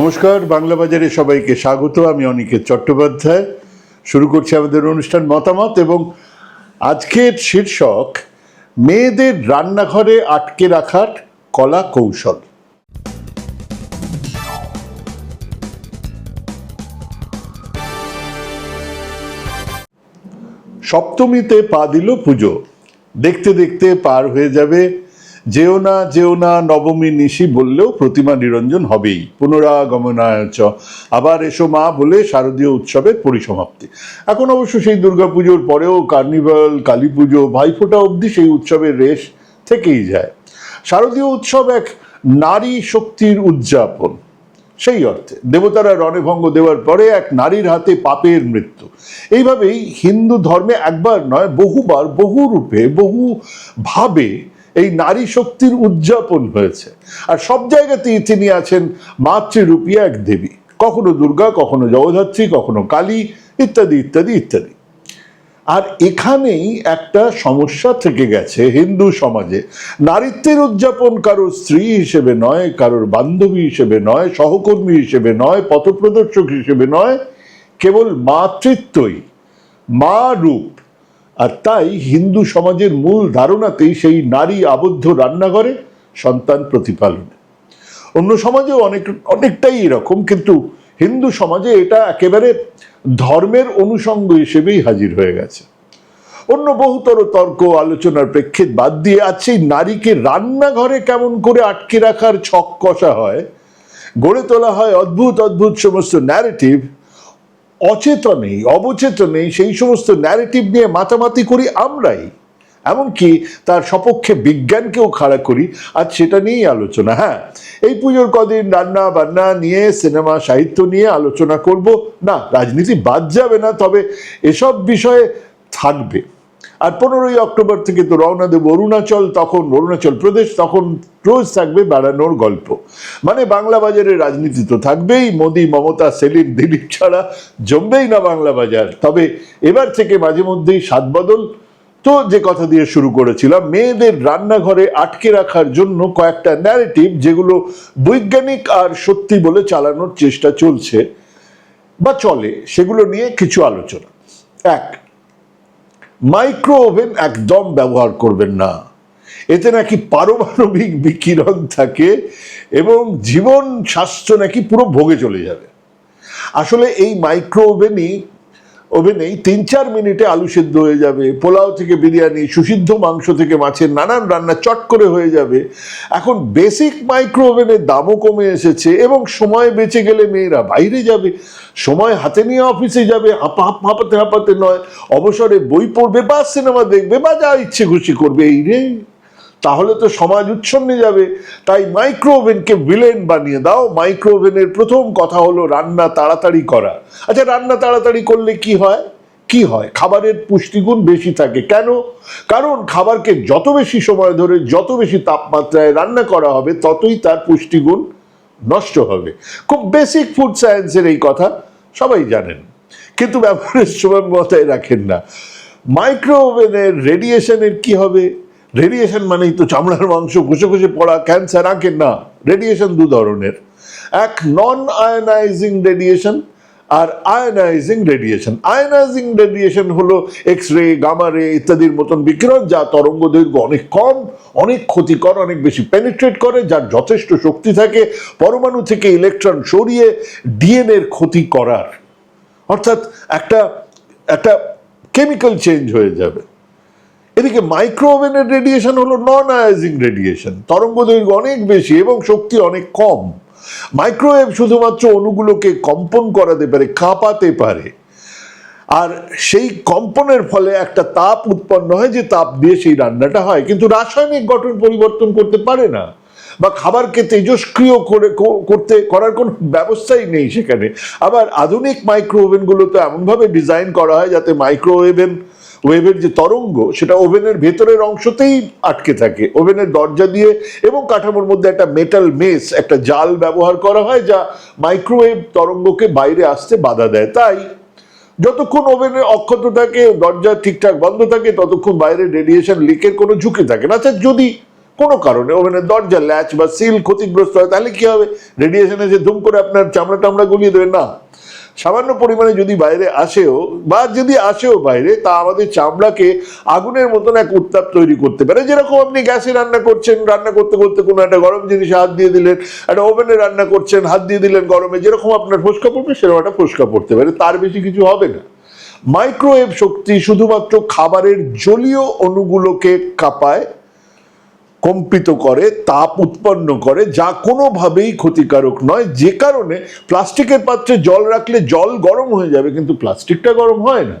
নমস্কার, বাংলা বাজারে সবাইকে স্বাগত। আমি অনিকেত চট্টোপাধ্যায়। শুরু করছি আমাদের অনুষ্ঠান মতামত এবং আজকের শীর্ষক, মেয়েদের রান্নাঘরে আটকে রাখার কলা কৌশল। সপ্তমীতে পা দিল পুজো। দেখতে দেখতে পার হয়ে যাবে যেও না যেও না, নবমী নিশি বললেও প্রতিমা নিরঞ্জন হবেই। পুনরাগমনায় চ। আবার এসো মা বলে শারদীয় উৎসবের পরিসমাপ্তি। এখন অবশ্য সেই দুর্গাপুজোর পরেও কার্নিভাল কালী পুজো ভাইফোঁটা অবধি সেই উৎসবের রেশ থেকেই যায়। শারদীয় উৎসব এক নারী শক্তির উদযাপন। সেই অর্থে দেবতারা রণভঙ্গ দেওয়ার পরে এক নারীর হাতে পাপের মৃত্যু। এইভাবেই হিন্দু ধর্মে একবার নয়, বহুবার বহু রূপে, বহু ভাবে এই নারী শক্তির উদযাপন হয়েছে। আর সব জায়গাতেই তিনি আছেন মাতৃরূপী এক দেবী। কখনো দুর্গা, কখনো জগদ্ধাত্রী, কখনো কালী, ইত্যাদি ইত্যাদি ইত্যাদি। আর এখানেই একটা সমস্যা থেকে গেছে হিন্দু সমাজে। নারীত্বের উদযাপন কারোর স্ত্রী হিসেবে নয়, কারোর বান্ধবী হিসেবে নয়, সহকর্মী হিসেবে নয়, পথপ্রদর্শক হিসেবে নয়, কেবল মাতৃত্বই, মা রূপ। আর তাই হিন্দু সমাজের মূল ধারণাতেই সেই নারী আবদ্ধ রান্নাঘরে সন্তান প্রতিপালনে। অন্য সমাজেও অনেক, অনেকটাই এরকম, কিন্তু হিন্দু সমাজে এটা একেবারে ধর্মের অনুষঙ্গ হিসেবেই হাজির হয়ে গেছে। অন্য বহুতর তর্ক, আলোচনার প্রেক্ষিত বাদ দিয়ে আজ সেই নারীকে রান্নাঘরে কেমন করে আটকে রাখার ছক কষা হয়, গড়ে তোলা হয় অদ্ভুত অদ্ভুত সমস্ত ন্যারেটিভ অচেতনেই অবচেতনেই সেই সমস্ত ন্যারেটিভ নিয়ে মাতামাতি করি আমরাই। এমনকি তার সপক্ষে বিজ্ঞানকেও খাড়া করি আর সেটা নিয়েই আলোচনা হ্যাঁ? এই পুজোর কদিন রান্না বান্না নিয়ে, সিনেমা সাহিত্য নিয়ে আলোচনা করব। না, রাজনীতি বাদ যাবে না, তবে এসব বিষয়ে থাকবে। আর পনেরোই অক্টোবর থেকে তো রওনা দেব অরুণাচল, তখন অরুণাচল প্রদেশ, তখন রোজ থাকবে বেড়ানোর গল্প। মানে বাংলা বাজারে রাজনীতি তো থাকবেই, মোদি, মমতা, সেলিম, দিলীপ ছাড়া জমবেই না বাংলা বাজার। তবে এবার থেকে মাঝে মধ্যেই সাত বদল। তো যে কথা দিয়ে শুরু করেছিলাম, মেয়েদের রান্নাঘরে আটকে রাখার জন্য কয়েকটা ন্যারেটিভ যেগুলো বৈজ্ঞানিক আর সত্যি বলে চালানোর চেষ্টা চলছে বা চলে, সেগুলো নিয়ে কিছু আলোচনা। এক মাইক্রো ওভেন একদম ব্যবহার করবেন না। এতে নাকি পারমাণবিক বিকিরণ থাকে এবং জীবন স্বাস্থ্য নাকি পুরো ভোগে চলে যাবে। আসলে এই মাইক্রো ওভেনই ওভেনেই তিন চার মিনিটে আলু সেদ্ধ হয়ে যাবে, পোলাও থেকে বিরিয়ানি, সুসিদ্ধ মাংস থেকে মাছের নানান রান্না চট করে হয়ে যাবে। এখন বেসিক মাইক্রো ওভেনের দামও কমে এসেছে এবং সময় বেঁচে গেলে মেয়েরা বাইরে যাবে। সময় হাতে নিয়ে অফিসে যাবে, হাঁপা হাঁপ হাঁপাতে হাঁপাতে নয়, অবসরে বই পড়বে বা সিনেমা দেখবে বা যা ইচ্ছে খুশি করবে। এই রে। তাহলে তো সমাজ উচ্ছন্নে যাবে। তাই মাইক্রো ওভেনকে ভিলেন বানিয়ে দাও। মাইক্রো ওভেনের প্রথম কথা হলো রান্না তাড়াতাড়ি করা। আচ্ছা রান্না তাড়াতাড়ি করলে কি হয়? কি হয়? খাবারের পুষ্টিগুণ বেশি থাকে। কেন? কারণ খাবারকে যত বেশি সময় ধরে, যত বেশি তাপমাত্রায় রান্না করা হবে, ততই তার পুষ্টিগুণ নষ্ট হবে। খুব বেসিক ফুড সায়েন্সের এই কথা সবাই জানেন। কিন্তু ব্যবহারের সময় মাথায় রাখেন না। মাইক্রো ওভেনের রেডিয়েশনের কি হবে? রেডিয়েশন মানেই তো চামড়ার মাংস, ঘষে ঘষে পড়া ক্যান্সার আঁকে না। রেডিয়েশন দু ধরনের। এক নন আয়নাইজিং রেডিয়েশন আর আয়নাইজিং রেডিয়েশন আয়নাইজিং রেডিয়েশন হলো এক্স রে গামা রে ইত্যাদির মতন বিকিরণ যা তরঙ্গ দৈর্ঘ্য অনেক কম, অনেক ক্ষতিকর, অনেক বেশি পেনিট্রেট করে, যার যথেষ্ট শক্তি থাকে, পরমাণু থেকে ইলেকট্রন সরিয়ে ডিএনএর ক্ষতি করার। অর্থাৎ একটা একটা কেমিক্যাল চেঞ্জ হয়ে যাবে। এদিকে মাইক্রো ওভেনের রেডিয়েশন হলো নন আয়াজিং রেডিয়েশন তরঙ্গ দৈর্ঘ্য অনেক বেশি এবং শক্তি অনেক কম। মাইক্রোওয়েভ শুধুমাত্র অণুগুলোকে কম্পন করাতে পারে, কাঁপাতে পারে। আর সেই কম্পনের ফলে একটা তাপ উৎপন্ন হয় যে তাপ দিয়ে সেই রান্নাটা হয়। কিন্তু রাসায়নিক গঠন পরিবর্তন করতে পারে না বা খাবারকে তেজস্ক্রিয় করে করতে, করার কোনো ব্যবস্থাই নেই সেখানে। আবার আধুনিক মাইক্রোওভেনগুলো তো এমনভাবে ডিজাইন করা হয় যাতে মাইক্রো ওভেন ওয়েভের যে তরঙ্গ, সেটা ওভেনের ভেতরের অংশতেই আটকে থাকে। ওভেনের দরজা দিয়ে এবং কাঠামোর মধ্যে একটা মেটাল মেস একটা জাল ব্যবহার করা হয় যা মাইক্রোওয়েভ তরঙ্গকে বাইরে আসতে বাধা দেয়। তাই যতক্ষণ ওভেনের অক্ষত থাকে, দরজা ঠিকঠাক বন্ধ থাকে, ততক্ষণ বাইরে রেডিয়েশন লিকের কোনো ঝুঁকি থাকে না। আচ্ছা যদি কোনো কারণে ওভেনের দরজা ল্যাচ বা সিল ক্ষতিগ্রস্ত হয়, তাহলে কি হবে? রেডিয়েশন এসে ধুম করে আপনার চামড়া টামড়া গলিয়ে দেবে না? সামান্য পরিমাণে যদি বাইরে আসেও বা যদি আসেও বাইরে, তা আমাদের চামড়াকে আগুনের মতন এক উত্তাপ তৈরি করতে পারে। যেরকম আপনি গ্যাসে রান্না করছেন, রান্না করতে করতে কোনো একটা গরম জিনিসে হাত দিয়ে দিলেন, একটা ওভেনে রান্না করছেন, হাত দিয়ে দিলেন গরমে, যেরকম আপনার ফোসকা পড়বে, সেরকম একটা ফোসকা পড়তে পারে। তার বেশি কিছু হবে না। মাইক্রোওয়েভ শক্তি শুধুমাত্র খাবারের জলীয় অণুগুলোকে কাঁপায় কম্পিত করে, তাপ উৎপন্ন করে, যা কোনোভাবেই ক্ষতিকারক নয়। যে কারণে প্লাস্টিকের পাত্রে জল রাখলে জল গরম হয়ে যাবে, কিন্তু প্লাস্টিকটা গরম হয় না।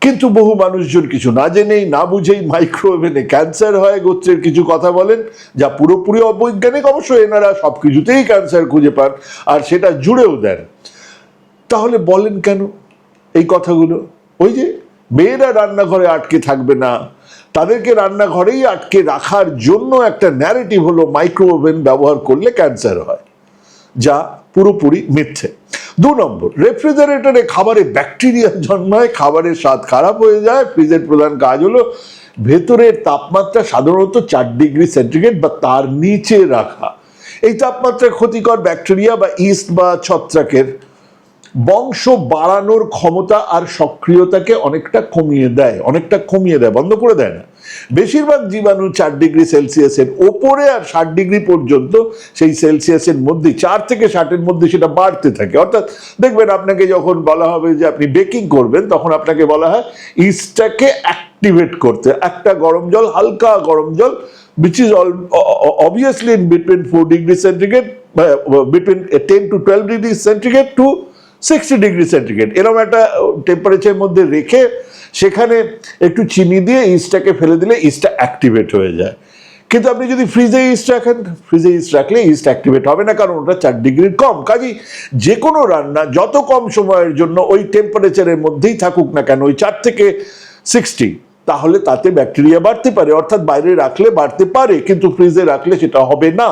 কিন্তু বহু মানুষজন কিছু না জেনেই, না বুঝেই মাইক্রোওভেনে ক্যান্সার হয়। গোত্রের কিছু কথা বলেন, যা পুরোপুরি অবৈজ্ঞানিক। অবশ্য এনারা সব কিছুতেই ক্যান্সার খুঁজে পান, আর সেটা জুড়েও দেন। তাহলে বলেন কেন এই কথাগুলো? ওই যে, মেয়েরা রান্নাঘরে আটকে থাকবে না তাদেরকে রান্নাঘরেই আটকে রাখার জন্য একটা ন্যারেটিভ হলো মাইক্রো ওভেন ব্যবহার করলে ক্যান্সার হয়, যা পুরোপুরি মিথ্যে। দু নম্বর রেফ্রিজারেটরে খাবারে ব্যাকটেরিয়া জন্মায়, খাবারের স্বাদ খারাপ হয়ে যায় ফ্রিজের প্রধান কাজ হলো ভেতরের তাপমাত্রা সাধারণত চার ডিগ্রি সেন্টিগ্রেড বা তার নিচে রাখা। এই তাপমাত্রা ক্ষতিকর ব্যাকটেরিয়া বা ইস্ট বা ছত্রাকের বংশ বাড়ানোর ক্ষমতা আর সক্রিয়তাকে অনেকটা কমিয়ে দেয় অনেকটা কমিয়ে দেয় বন্ধ করে দেয় না। বেশিরভাগ জীবাণু চার ডিগ্রি সেলসিয়াসের ওপরে আর ষাট ডিগ্রি পর্যন্ত সেই সেলসিয়াসের মধ্যে চার থেকে ষাটের মধ্যে সেটা বাড়তে থাকে। অর্থাৎ দেখবেন আপনাকে যখন বলা হবে যে আপনি বেকিং করবেন তখন আপনাকে বলা হয় ইস্টটাকে অ্যাক্টিভেট করতে। একটা গরম জল হালকা গরম জল is all obviously in between 4 degree centigrade uh, between 10 to 12 degree centigrade to sixty degree centigrade এরকম একটা টেম্পারেচারের মধ্যে রেখে সেখানে একটু চিনি দিয়ে ইস্টটাকে ফেলে দিলে ইস্টটা অ্যাক্টিভেট হয়ে যায়। কিন্তু আপনি যদি ফ্রিজে ইস্ট রাখেন ফ্রিজে ইস্ট রাখলে ইস্ট অ্যাক্টিভেট হবে না, কারণ ওটা চার ডিগ্রির কম। কাজেই যে কোনো রান্না, যত কম সময়ের জন্য ওই টেম্পারেচারের মধ্যেই থাকুক না কেন, ওই চার থেকে সিক্সটি তাহলে তাতে ব্যাকটেরিয়া বাড়তে পারে। অর্থাৎ বাইরে রাখলে বাড়তে পারে, কিন্তু ফ্রিজে রাখলে সেটা হবে না।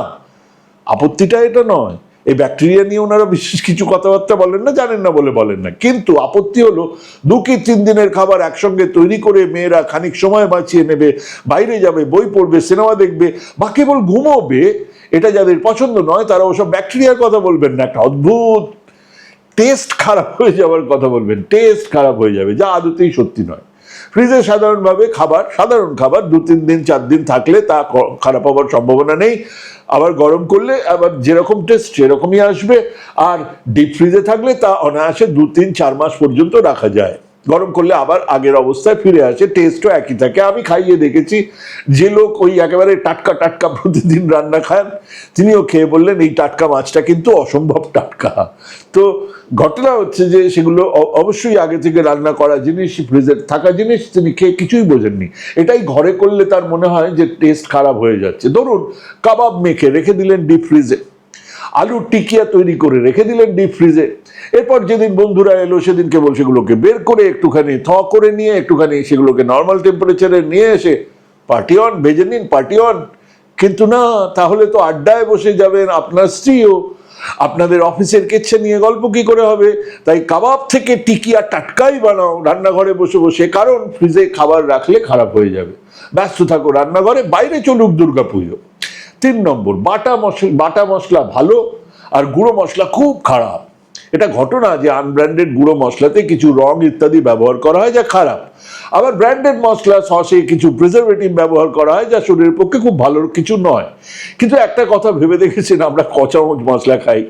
আপত্তিটা এটা নয়। এই ব্যাকটেরিয়া নিয়ে ওনারা বিশেষ কিছু কথাবার্তা বলেন না, জানেন না বলে বলেন না। কিন্তু আপত্তি হলো, দু কি তিন দিনের খাবার একসঙ্গে তৈরি করে মেয়েরা খানিক সময় বাঁচিয়ে নেবে, বাইরে যাবে, বই পড়বে, সিনেমা দেখবে, বা কেবল ঘুমোবে, এটা যাদের পছন্দ নয়, তারা ওসব ব্যাকটেরিয়ার কথা বলবেন না। একটা অদ্ভুত টেস্ট খারাপ হয়ে যাওয়ার কথা বলবেন টেস্ট খারাপ হয়ে যাবে, যা আদতেই সত্যি নয়। ফ্রিজে সাধারণভাবে খাবার, সাধারণ খাবার, দু, তিন দিন, চার দিন থাকলে তা খারাপ হওয়ার সম্ভাবনা নেই। আবার গরম করলে আবার যেরকম টেস্ট সেরকমই আসবে। আর ডিপ ফ্রিজে থাকলে তা অনায়াসে দু, তিন, চার মাস পর্যন্ত রাখা যায়। গরম করলে আবার আগের অবস্থায় ফিরে আসে টেস্টও একই থাকে। আমি খাইয়ে দেখেছি, যে লোক ওই একেবারে টাটকা টাটকা প্রতিদিন রান্না খান, তিনিও খেয়ে বললেন, এই টাটকা মাছটা কিন্তু অসম্ভব টাটকা। তো ঘটনা হচ্ছে যে সেগুলো অবশ্যই আগে থেকে রান্না করা জিনিস ফ্রিজের থাকা জিনিস, তিনি খেয়ে কিছুই বোঝেননি। এটাই ঘরে করলে তার মনে হয় যে টেস্ট খারাপ হয়ে যাচ্ছে। ধরুন, কাবাব মেখে রেখে দিলেন ডিপ ফ্রিজে আলুর টিকিয়া তৈরি করে রেখে দিলেন ডিপ ফ্রিজে এরপর যেদিন বন্ধুরা এলো সেদিন কেবল সেগুলোকে বের করে একটুখানি থ করে নিয়ে, একটুখানি সেগুলোকে নর্মাল টেম্পারেচারে নিয়ে এসে পার্টি অন ভেজে নিন পার্টি অন কিন্তু না, তাহলে তো আড্ডায় বসে যাবেন আপনার স্ত্রীও। আপনাদের অফিসের কেচ্ছে নিয়ে গল্প কি করে হবে? তাই কাবাব থেকে টিকিয়া টাটকাই বানাও, রান্নাঘরে বসে বসে, কারণ ফ্রিজে খাবার রাখলে খারাপ হয়ে যাবে। ব্যস্ত থাকো রান্নাঘরে, বাইরে চলুক দুর্গা পুজো। তিন নম্বর, বাটা মশলা বাটা মশলা ভালো আর গুঁড়ো মশলা খুব খারাপ। এটা ঘটনা যে আনব্র্যান্ডেড গুঁড়ো মশলাতে কিছু রং ইত্যাদি ব্যবহার করা হয় যা খারাপ। আবার ব্র্যান্ডেড মশলা, সসে কিছু প্রিজারভেটিভ ব্যবহার করা হয় যা শরীরের পক্ষে খুব ভালো কিছু নয়। কিন্তু একটা কথা ভেবে দেখেছেন, আমরা ক চামচ মশলা খাই।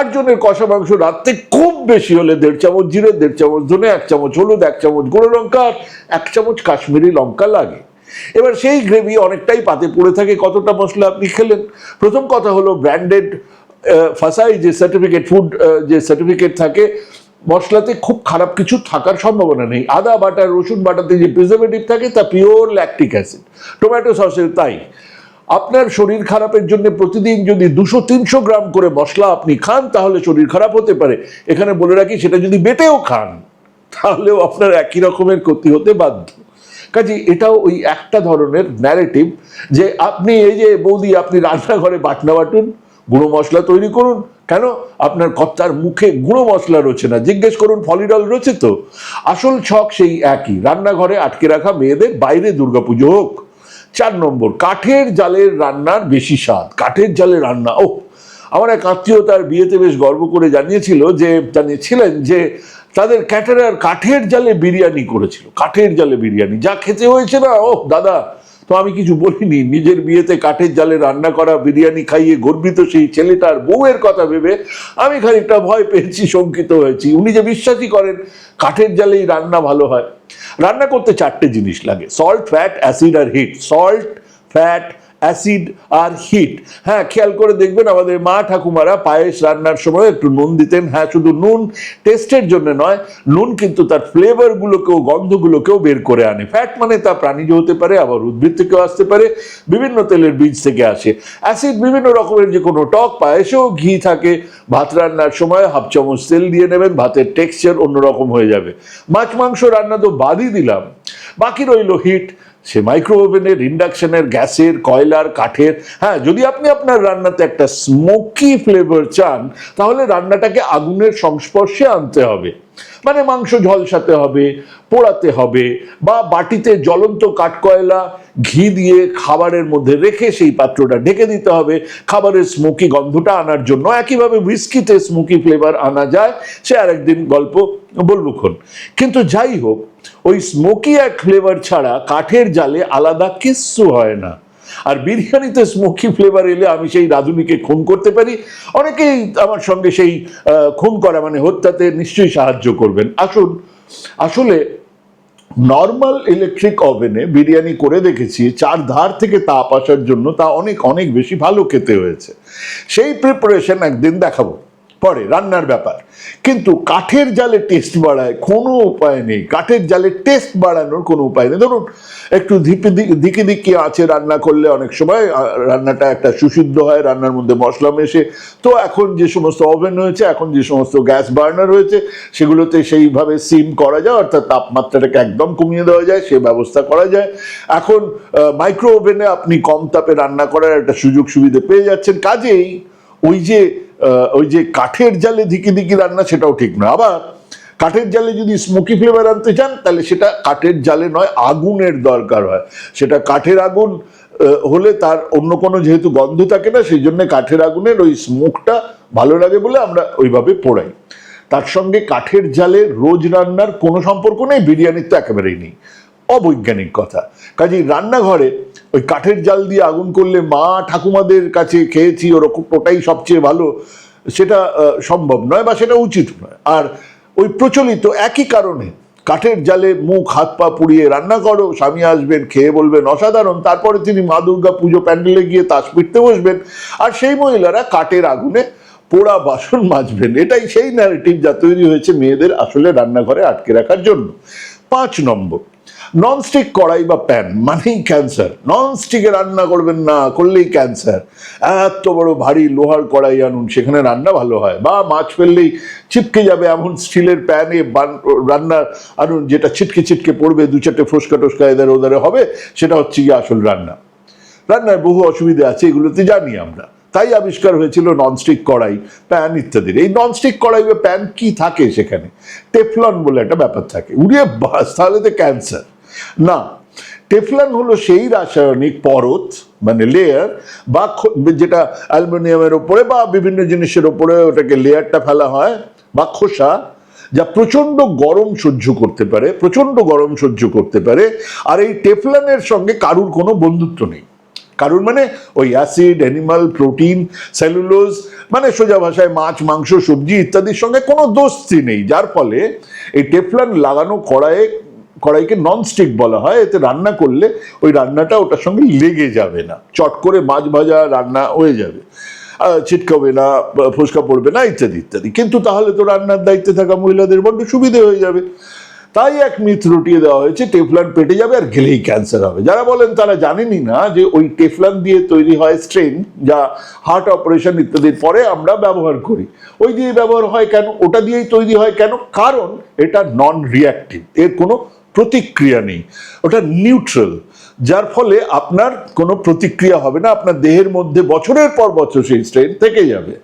আটজনের কষা মাংস রাত্রে খুব বেশি হলে দেড় চামচ জিরে, দেড় চামচ ধনে, এক চামচ হলুদ, এক চামচ গুঁড়ো লঙ্কা এক চামচ কাশ্মীরি লঙ্কা লাগে। এবার সেই গ্রেভি অনেকটাই পাতে পড়ে থাকে কতটা মশলা আপনি খেলেন? প্রথম কথা হলো ব্র্যান্ডেড ফাসাই যে সার্টিফিকেট ফুড যে সার্টিফিকেট থাকে, মশলাতে খুব খারাপ কিছু থাকার সম্ভাবনা নেই। আদা বাটা, রসুন বাটাতে যে প্রিজারভেটিভ থাকে, তা পিওর ল্যাকটিক অ্যাসিড টমেটো সসের তাই। আপনার শরীর খারাপের জন্য প্রতিদিন যদি দুশো তিনশো গ্রাম করে মশলা আপনি খান, তাহলে শরীর খারাপ হতে পারে। এখানে বলে রাখি, সেটা যদি বেটেও খান, তাহলেও আপনার একই রকমের ক্ষতি হতে বাধ্য। কাজে এটাও ওই একটা ধরনের ন্যারেটিভ যে আপনি এই যে বৌদি, আপনি রান্নাঘরে বাটনা বাটুন গুঁড়ো মশলা তৈরি করুন। কেন? আপনার কর্তার মুখে গুঁড়ো মশলা রয়েছে না। জিজ্ঞেস করুন, ফলিডল রয়েছে তো? আসল ছক সেই একই। রান্নাঘরে আটকে রাখা মেয়েদের বাইরে দুর্গাপুজো হোক। চার নম্বর, কাঠের জালের রান্নার বেশি স্বাদ। কাঠের জালে রান্না ও আমার এক আত্মীয় তার বিয়েতে বেশ গর্ব করে জানিয়েছিল যে, জানিয়েছিলেন যে, তাদের ক্যাটারার কাঠের জালে বিরিয়ানি করেছিল। কাঠের জালে বিরিয়ানি। যা খেতে হয়েছে না ও দাদা! তো আমি কিছু বলিনি। নিজের বিয়েতে কাঠের জালে রান্না করা, বিরিয়ানি খাইয়ে গর্বিত সেই ছেলেটার বউয়ের কথা ভেবে আমি খানিকটা ভয় পেয়েছি, শঙ্কিত হয়েছি। উনি যে বিশ্বাসই করেন, কাঠের জালেই রান্না ভালো হয়। রান্না করতে চারটে জিনিস লাগে। সল্ট ফ্যাট অ্যাসিড আর হিট সল্ট ফ্যাট অ্যাসিড আর হিট। হ্যাঁ খেয়াল করে দেখবেন আমাদের মা ঠাকুমারা পায়েস রান্নার সময় একটু নুন দিতেন। হ্যাঁ শুধু নুন টেস্টের জন্য নয়, নুন কিন্তু তার ফ্লেভারগুলোকেও, গন্ধগুলোকেও বের করে আনে। ফ্যাট মানে তা প্রাণীজ হতে পারে, আবার উদ্ভিদ থেকেও আসতে পারে, বিভিন্ন তেলের বীজ থেকে আসে। অ্যাসিড বিভিন্ন রকমের যে কোনো টক, পায়েসেও ঘি থাকে। ভাত রান্নার সময় হাফ চামচ তেল দিয়ে নেবেন, ভাতের টেক্সচার অন্যরকম হয়ে যাবে। মাছ, মাংস রান্না তো বাদই দিলাম। বাকি রইল হিট। সে মাইক্রো ওভেনের ইন্ডাকশনের গ্যাসের, কয়লার, কাঠের হ্যাঁ যদি আপনি আপনার রান্নাতে একটা স্মোকি ফ্লেভার চান, তাহলে রান্নাটাকে আগুনের সংস্পর্শে আনতে হবে। মানে মাংস ঝলসাতে হবে, পোড়াতে হবে, বা বাটিতে জ্বলন্ত কাঠকয়লা ঘি দিয়ে খাবারের মধ্যে রেখে সেই পাত্রটা ঢেকে দিতে হবে। খাবারের স্মোকি গন্ধটা আনার জন্য একইভাবে হুইস্কিতে স্মোকি ফ্লেভার আনা যায়। সে আরেকদিন গল্প বলব খন কিন্তু যাই হোক, ওই স্মোকি এক ফ্লেভার ছাড়া কাঠের জালে আলাদা কিচ্ছু হয় না। আর বিরিয়ানিতে স্মোকি ফ্লেভার এলে আমি সেই রাঁধুনিকে খুন করতে পারি। অনেকেই আমার সঙ্গে সেই খুন করা মানে হত্যাতে নিশ্চয়ই সাহায্য করবেন। আসুন, আসলে নর্মাল ইলেকট্রিক ওভেনে বিরিয়ানি করে দেখেছি, চার ধার থেকে তাপ আসার জন্য তা অনেক অনেক বেশি ভালো খেতে হয়েছে। সেই প্রিপারেশন একদিন দেখাবো। পরে রান্নার ব্যাপার। কিন্তু কাঠের জালে টেস্ট বাড়ায় কোনো উপায় নেই। কাঠের জালে টেস্ট বাড়ানোর কোনো উপায় নেই। ধরুন, একটু দিকে দিকে আছে, রান্না করলে অনেক সময় রান্নাটা একটা সুসিদ্ধ হয়, রান্নার মধ্যে মশলা মেশে। তো এখন যে সমস্ত ওভেন হয়েছে, এখন যে সমস্ত গ্যাস বার্নার হয়েছে, সেগুলোতে সেইভাবে সিম করা যায়, অর্থাৎ তাপমাত্রাটাকে একদম কমিয়ে দেওয়া যায়, সে ব্যবস্থা করা যায়। এখন মাইক্রো ওভেনে আপনি কম তাপে রান্না করার একটা সুযোগ সুবিধা পেয়ে যাচ্ছেন। কাজেই ওই যে ওই যে কাঠের জালে ধিকি ধিকি রান্না সেটাও ঠিক নয়। আবার কাঠের জালে যদি স্মোকি ফ্লেভার আনতে চান, তাহলে সেটা কাঠের জালে নয়, আগুনের দরকার হয়। সেটা কাঠের আগুন হলে তার অন্য কোনো যেহেতু গন্ধ থাকে না, সেই জন্য কাঠের আগুনের ওই স্মোকটা ভালো লাগে বলে আমরা ওইভাবে পোড়াই। তার সঙ্গে কাঠের জালে রোজ রান্নার কোনো সম্পর্ক নেই, বিরিয়ানির তো একেবারেই নেই। অবৈজ্ঞানিক কথা। কাজেই রান্নাঘরে ওই কাঠের জাল দিয়ে আগুন করলে মা ঠাকুমাদের কাছে খেয়েছি, ওরকম ওটাই সবচেয়ে ভালো, সেটা সম্ভব নয় বা সেটা উচিত নয়। আর ওই প্রচলিত একই কারণে কাঠের জালে মুখ, হাত, পা পুড়িয়ে রান্না করো, স্বামী আসবেন, খেয়ে বলবেন অসাধারণ, তারপরে তিনি মা দুর্গা পুজো প্যান্ডেলে গিয়ে তাস পিটতে বসবেন, আর সেই মহিলারা কাঠের আগুনে পোড়া বাসন মাজবেন। এটাই সেই ন্যারেটিভ যা তৈরি হয়েছে মেয়েদের আসলে রান্নাঘরে আটকে রাখার জন্য। পাঁচ নম্বর ননস্টিক কড়াই বা প্যান মানেই ক্যান্সার ননস্টিকে রান্না করবেন না, করলেই ক্যান্সার এত বড় ভারী লোহার কড়াই আনুন, সেখানে রান্না ভালো হয়। বা মাছ ফেললেই ছিটকে যাবে এমন স্টিলের প্যানে রান্না আনুন, যেটা ছিটকে ছিটকে পড়বে, দু চারটে ফোসকা টোসকা এদারে ওদারে হবে, সেটা হচ্ছে গিয়ে আসল রান্না। রান্নায় বহু অসুবিধা আছে, এগুলোতে জানি আমরা। তাই আবিষ্কার হয়েছিল ননস্টিক কড়াই প্যান ইত্যাদির। এই ননস্টিক কড়াই বা প্যান কি থাকে সেখানে? টেফলন বলে একটা ব্যাপার থাকে। উড়িয়ে বাস, তাহলে তো ক্যান্সার না, টেফলন হলো সেই রাসায়নিক পরত মানে লেয়ার বা যেটা অ্যালুমিনিয়ামের ওপরে বা বিভিন্ন জিনিসের ওপরে ওটাকে লেয়ারটা ফেলা হয়, বা খোসা, যা প্রচণ্ড গরম সহ্য করতে পারে প্রচণ্ড গরম সহ্য করতে পারে, আর এই টেফলনের সঙ্গে কারুর কোনো বন্ধুত্ব নেই। কারণ মানে ওই অ্যাসিড অ্যানিমাল প্রোটিন সেলুলোজ মানে সোজা ভাষায় মাছ, মাংস, সবজি ইত্যাদির সঙ্গে কোনো দোস্তি নেই। যার ফলে এই টেফলন লাগানো কড়াইয়ে কড়াইকে ননস্টিক বলা হয়, এতে রান্না করলে ওই রান্নাটা ওটার সঙ্গে লেগে যাবে না। চট করে মাছ ভাজা রান্না হয়ে যাবে। ছিটকাবে না ফোসকা পড়বে না, ইত্যাদি ইত্যাদি। কিন্তু তাহলে তো রান্নার দায়িত্বে থাকা মহিলাদের বড্ড সুবিধে হয়ে যাবে। তাই এক মিথ রটিয়ে দেওয়া হয়েছে, টেফলান পেটে যাবে আর গেলেই ক্যান্সার হবে। যারা বলেন তারা জানেনই না যে ওই টেফলান দিয়ে তৈরি হয় স্ট্রেন যা হার্ট অপারেশন ইত্যাদির পরে আমরা ব্যবহার করি। ওই দিয়ে ব্যবহার হয় কেন? ওটা দিয়েই তৈরি হয় কেন? কারণ এটা নন রিয়াক্টিভ এর কোনো প্রতিক্রিয়া নেই। ওটা নিউট্রাল যার ফলে আপনার কোনো প্রতিক্রিয়া হবে না, আপনার দেহের মধ্যে বছরের পর বছর সেই স্ট্রেন থেকে যাবে।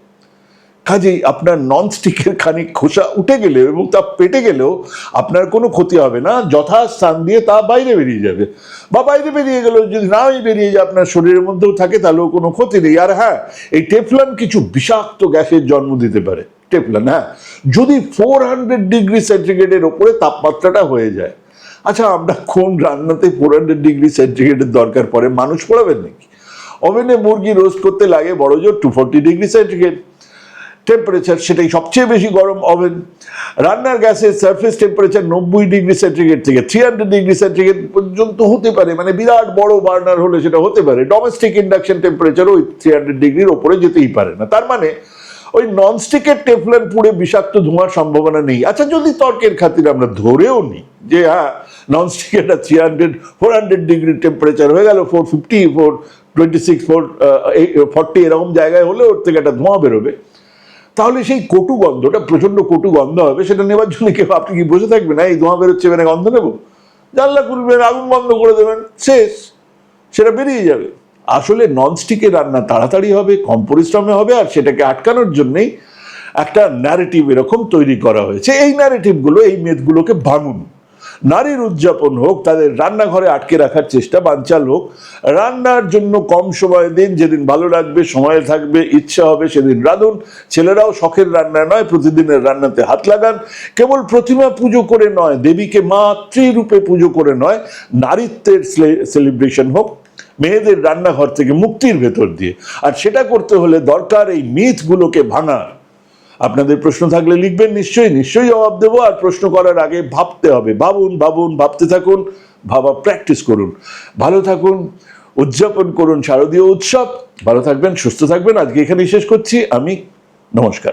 কাজেই আপনার নন স্টিকের খানিক খোসা উঠে গেলেও এবং তা পেটে গেলেও আপনার কোনো ক্ষতি হবে না, যথাস্থান দিয়ে তা বাইরে বেরিয়ে যাবে। বা বাইরে বেরিয়ে গেলেও যদি নাই বেরিয়ে যায়, আপনার শরীরের মধ্যেও থাকে, তাহলেও কোনো ক্ষতি নেই। আর হ্যাঁ এই টেফলন কিছু বিষাক্ত গ্যাসের জন্ম দিতে পারে। টেফলন হ্যাঁ যদি ফোর হান্ড্রেড ডিগ্রি সেন্টিগ্রেডের ওপরে তাপমাত্রাটা হয়ে যায় আচ্ছা আমরা কোন রান্নাতে ফোর হান্ড্রেড ডিগ্রি সেন্টিগ্রেডের দরকার পড়ে? মানুষ পড়াবেন নাকি? ওভেনে মুরগি রোস্ট করতে লাগে বড় জোর two forty degree centigrade temperature সেটাই সবচেয়ে বেশি গরম ওভেন রান্নার গ্যাসের সারফেস টেম্পারেচার নব্বই ডিগ্রি সেন্টিগ্রেড থেকে থ্রি হান্ড্রেড ডিগ্রি সেন্টিগ্রেড পর্যন্ত হতে পারে। মানে বিরাট বড় বার্নার হলে সেটা হতে পারে। ডোমেস্টিক ইন্ডাকশন টেম্পারেচার ওই থ্রি হান্ড্রেড ডিগ্রির ওপরে যেতেই পারে না। তার মানে ওই ননস্টিকের টেফলন পুড়ে বিষাক্ত ধোঁয়ার সম্ভাবনা নেই। আচ্ছা যদি তর্কের খাতিরে আমরা ধরেও নিই যে হ্যাঁ ননস্টিকের three hundred four hundred degree temperature হয়ে গেল four fifty four twenty six four forty এরকম জায়গায় হলে ওর থেকে একটা ধোঁয়া বেরোবে। তাহলে সেই কটু গন্ধটা প্রচণ্ড কটু গন্ধ হবে, সেটা নেবার জন্য কেউ আপনি কি বসে থাকবেন? এই ধোঁয়া বেরোচ্ছে মানে গন্ধ নেব? জানলা খুলবেন, আগুন বন্ধ করে দেবেন, শেষ, সেটা বেরিয়ে যাবে। আসলে ননস্টিকের রান্না তাড়াতাড়ি হবে, কম পরিশ্রমে হবে, আর সেটাকে আটকানোর জন্যেই একটা ন্যারেটিভ এরকম তৈরি করা হয়েছে। এই ন্যারেটিভগুলো এই মেদগুলোকে ভাঙুন। নারীর উদযাপন হোক, তাদের রান্নাঘরে আটকে রাখার চেষ্টা বানচাল হোক। রান্নার জন্য কম সময় দিন, যেদিন ভালো লাগবে, সময় থাকবে, ইচ্ছা হবে, সেদিন রাঁধুন। ছেলেরাও শখের রান্না নয়, প্রতিদিনের রান্নাতে হাত লাগান। কেবল প্রতিমা পুজো করে নয়, দেবীকে মাতৃরূপে পুজো করে নয়, নারীত্বের সেলিব্রেশন হোক, মেয়েদের রান্নাঘর থেকে মুক্তির ভেতর দিয়ে। আর সেটা করতে হলে দরকার এই মিথগুলোকে ভাঙা আপনাদের প্রশ্ন থাকলে লিখবেন, নিশ্চয়ই নিশ্চয়ই জবাব দেবো। আর প্রশ্ন করার আগে ভাবতে হবে। ভাবুন ভাবুন, ভাবতে থাকুন, ভাবা প্র্যাকটিস করুন। ভালো থাকুন, উদযাপন করুন শারদীয় উৎসব। ভালো থাকবেন, সুস্থ থাকবেন। আজকে এখানেই শেষ করছি। আমি নমস্কার।